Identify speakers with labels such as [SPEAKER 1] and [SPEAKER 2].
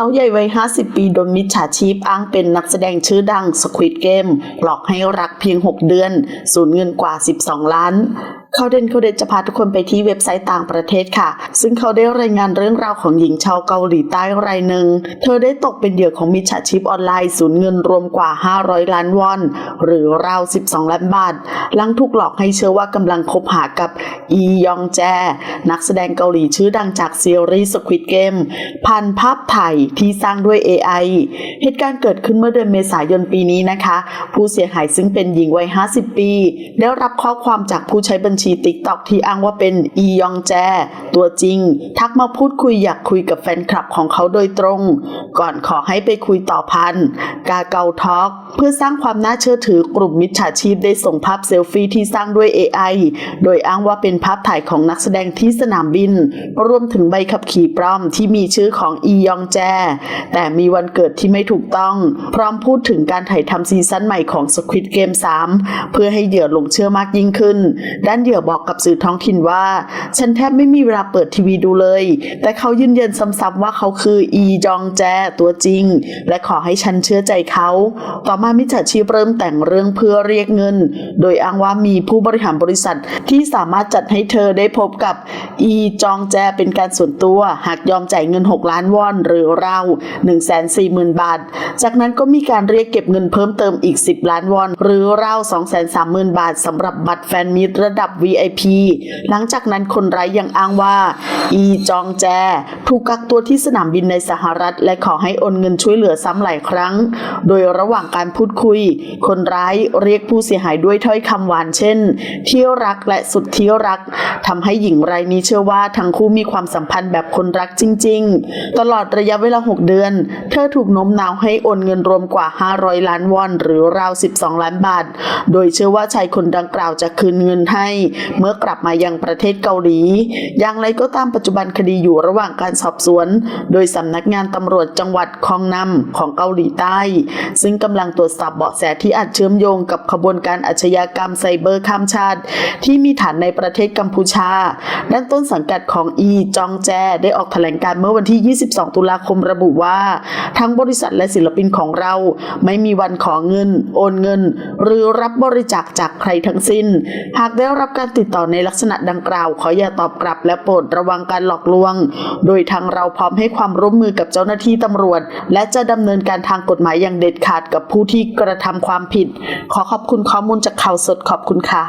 [SPEAKER 1] สาวใหญ่วัย 50 ปีโดนมิจฉาชีพอ้างเป็นนักแสดงชื่อดังสควิตเกมหลอกให้รักเพียง 6 เดือน สูญเงินกว่า 12 ล้านขาเด่นเขาเด่นจะพาทุกคนไปที่เว็บไซต์ต่างประเทศค่ะ ซึ่งเขาได้รายงานเรื่องราวของหญิงชาวเกาหลีใต้รายหนึ่ง เธอได้ตกเป็นเหยื่อของมิจฉาชีพออนไลน์สูญเงินรวมกว่า 500 ล้านวอน หรือราว 12 ล้านบาท หลังถูกหลอกให้เชื่อว่ากำลังคบหากับอียองแจ นักแสดงเกาหลีชื่อดังจากซีรีส์ Squid Game ผ่านภาพถ่ายที่สร้างด้วย AI เหตุการณ์เกิดขึ้นเมื่อเดือนเมษายนปีนี้นะคะ ผู้เสียหายซึ่งเป็นหญิงวัย 50 ปี ได้รับข้อความจากผู้ใช้บัญชี TikTok ที่อ้างว่าเป็นอียองแจ ตัวจริง ทักมาพูดคุยอยากคุยกับแฟนคลับของเขาโดยตรง ก่อนขอให้ไปคุยต่อพันกาเกาทอกเพื่อสร้างความน่าเชื่อถือกลุ่มมิจฉาชีพได้ส่งภาพเซลฟี่ที่สร้างด้วย AI โดยอ้างว่าเป็นภาพถ่ายของนักแสดงที่สนามบิน รวมถึงใบขับขี่ปลอมที่มีชื่อของอียองแจ แต่มีวันเกิดที่ไม่ถูกต้อง พร้อมพูดถึงการถ่ายทำซีซั่นใหม่ของ Squid Game 3 เพื่อให้เหยื่อหลงเชื่อมากยิ่งขึ้น ด้านเหยื่อบอกกับสื่อท้องถิ่นว่า ฉันแทบไม่มีเวลาเปิดทีวีดูเลย แต่เขายืนยันซ้ำๆว่าเขาคืออีจองแจตัวจริง และขอให้ฉันเชื่อใจเขา ต่อมามิจฉาชีพเริ่มแต่งเรื่องเพื่อเรียกเงิน โดยอ้างว่ามีผู้บริหารบริษัทที่สามารถจัดให้เธอได้พบกับอีจองแจเป็นการส่วนตัวหากยอมจ่ายเงิน 6 ล้านวอนหรือราว140,000 บาท จากนั้นก็มีการเรียกเก็บเงินเพิ่มเติมอีก 10 ล้านวอนหรือราว230,000 บาทสำหรับบัตรแฟนมิตรระดับ VIP หลังจากนั้นคนร้ายยังอ้างว่า อีจองแจ ถูกกักตัวที่สนามบินในสหรัฐ และขอให้โอนเงินช่วยเหลือซ้ำหลายครั้ง โดยระหว่างการพูดคุย คนร้ายเรียกผู้เสียหายด้วยถ้อยคำหวานเช่นเที่ยวรักและสุดเที่ยวรักทำให้หญิงรายนี้เชื่อว่าทั้งคู่มีความสัมพันธ์แบบคนรักจริง ๆ ตลอดระยะเวลา 6 เดือน เธอถูกโน้มน้าวให้โอนเงินรวมกว่า 500 ล้านวอน หรือราว 12 ล้านบาท โดยเชื่อว่าชายคนดังกล่าวจะคืนเงินให้ เมื่อกลับมายังประเทศเกาหลี อย่างไรก็ตามปัจจุบันคดีอยู่ระหว่างการสอบสวน โดยสำนักงานตำรวจจังหวัดคองนำของเกาหลีใต้ ซึ่งกำลังตรวจสอบเบาะแสที่อาจเชื่อมโยงกับขบวนการอาชญากรรมไซเบอร์ข้ามชาติ ที่มีฐานในประเทศกัมพูชา ด้านต้นสังกัดของอีจองแจ ได้ออกแถลงการเมื่อวันที่ 22 ตุลาคมระบุว่า ทั้งบริษัทและศิลปินของเรา ไม่มีวันขอเงิน โอนเงิน หรือรับบริจาคจากใครทั้งสิ้น หากได้รับการติดต่อในลักษณะดังกล่าว ขออย่าตอบกลับและโปรดระวังการหลอกลวง โดยทางเราพร้อมให้ความร่วมมือกับเจ้าหน้าที่ตำรวจ และจะดำเนินการทางกฎหมายอย่างเด็ดขาดกับผู้ที่กระทำความผิด ขอขอบคุณข้อมูลจากข่าวสดขอบคุณค่ะ